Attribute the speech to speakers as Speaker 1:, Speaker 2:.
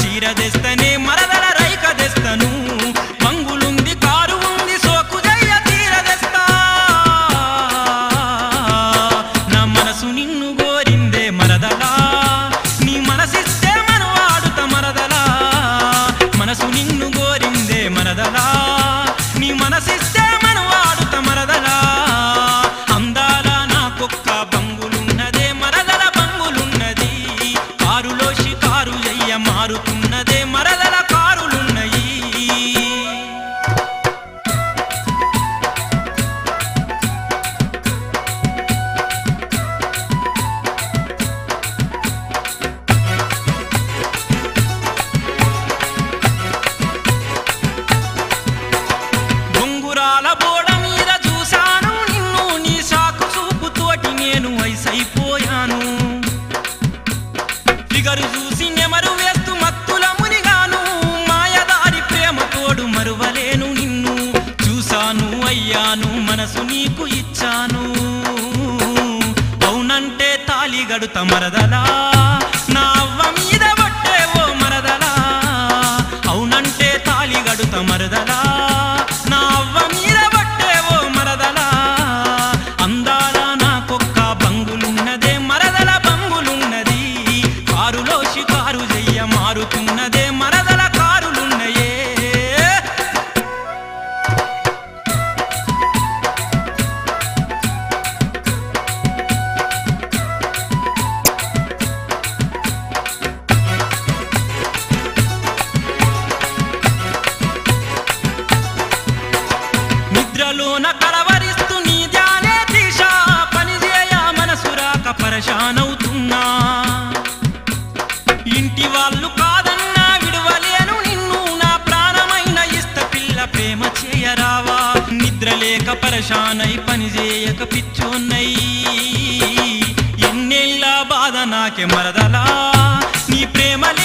Speaker 1: చీర తెస్తనే ఎవరు చూసి నెమరు వేస్తూ మత్తుల మునిగాను. మాయదారి ప్రేమ తోడు మరువలేను నిన్ను. చూశాను అయ్యాను మనసు నీకు ఇచ్చాను. అవునంటే తాలిగడు తమరదలా పరశానవుతున్నా ఇంటి వాళ్ళు కాదన్నా విడవలేను నిన్ను. నా ప్రాణమైన ఇష్ట పిల్ల ప్రేమ చేయరావా. నిద్రలేక పరశానై పనిచేయక పిచ్చోన్నై. ఎన్నేళ్ళ బాధ నాకే మరదలా. నీ ప్రేమలే